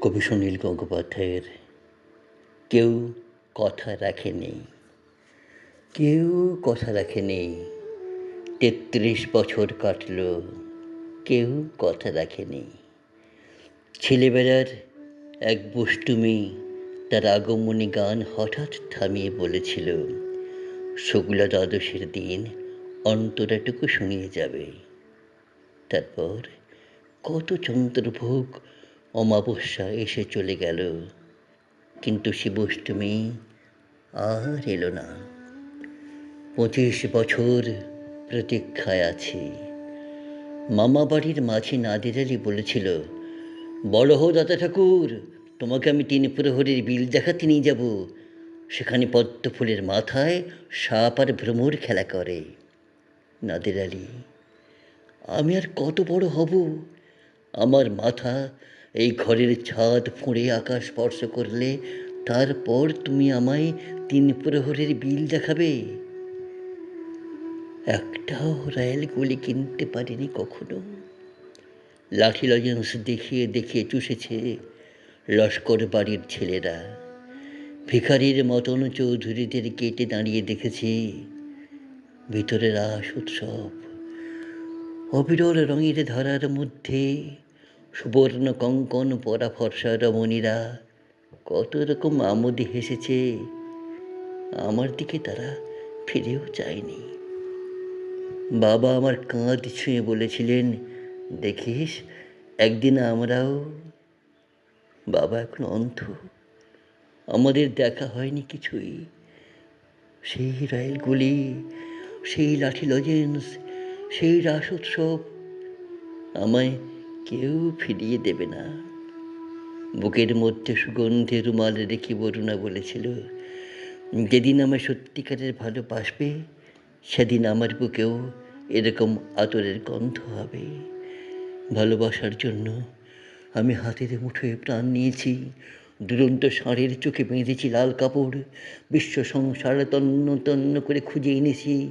কবি সুনীল গঙ্গোপাধ্যায়ের কেউ কথা রাখেনি, কেউ কথা রাখেনি। তেত্রিশ বছর কাটল, কেউ কথা রাখেনি। ছেলেবেলার এক বুষ্টুমি তার আগমনী গান হঠাৎ থামিয়ে বলেছিল শুক্লা দ্বাদশের দিন অন্তরাটুকু শুনিয়ে যাবে। তারপর কত চন্দ্রভোগ অমাবস্যা এসে চলে গেল। কিন্তু শিবষ্টমী আর এলো না। পঁচিশ বছর প্রতীক্ষায় আছি। মামা বাড়ির মাঝি নাদির বলেছিল, বড় হো দাদা ঠাকুর, তোমাকে আমি তিন প্রহরের বিল দেখাতে নিয়ে যাব। সেখানে পদ্ম ফুলের মাথায় সাপ আর ভ্রমর খেলা করে। নাদের আলী আমি আর কত বড় হব? আমার মাথা এই ঘরের ছাদ ফুঁড়ে আকাশ স্পর্শ করলে তারপর তুমি আমায় তিন প্রহরের বিল দেখাবে। একটাও রয়্যাল গুলি কিনতে পারিনি কখনো। লাঠি লজেন্স দেখিয়ে দেখিয়ে চুষেছে লস্কর বাড়ির ছেলেরা। ভিখারির মতন চৌধুরীদের কেটে দাঁড়িয়ে দেখেছি। ভিতরের রাস উৎসব অবিরল রঙের ধারার মধ্যে সুবর্ণ কঙ্কন পরা ফর্সা রমণীরা কত রকম আমোদে হেসেছে। আমার দিকে তারা ফিরেও চায়নি বাবা আমার কাঁধ ছুঁয়ে বলেছিলেন, দেখিস, একদিন আমরাও বাবা এখন অন্ধ। আমাদের দেখা হয়নি কিছুই। সেই রাইলগুলি সেই লাঠি লজেন্স, সেই রাস উৎসব আমায় কেউ ফিরিয়ে দেবে না। বুকের মধ্যে সুগন্ধে রুমাল রেখে বরুণা বলেছিল, যেদিন আমায় সত্যিকারের ভালোবাসবে, সেদিন আমার বুকেও এরকম আতরের গন্ধ হবে। ভালোবাসার জন্য আমি হাতের মুঠোয় প্রাণ নিয়েছি, দুরন্ত ষাঁড়ের চোখে বেঁধেছি লাল কাপড়, বিশ্ব সংসার তন্ন তন্ন করে খুঁজে এনেছি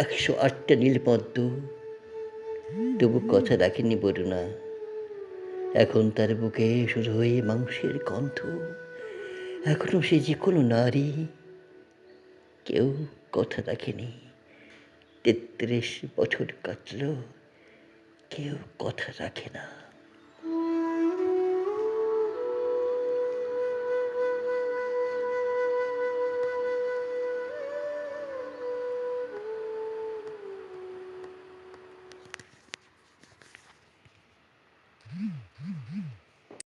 একশো আটটা নীলপদ্ম। তবু কথা রাখেনি বরুণা। এখন তার বুকে শুরু হয়ে মাংসের গন্ধ। এখনও সে যে কোনো নারী, কেউ কথা রাখেনি। তেত্রিশ বছর কাটল, কেউ কথা রাখে না।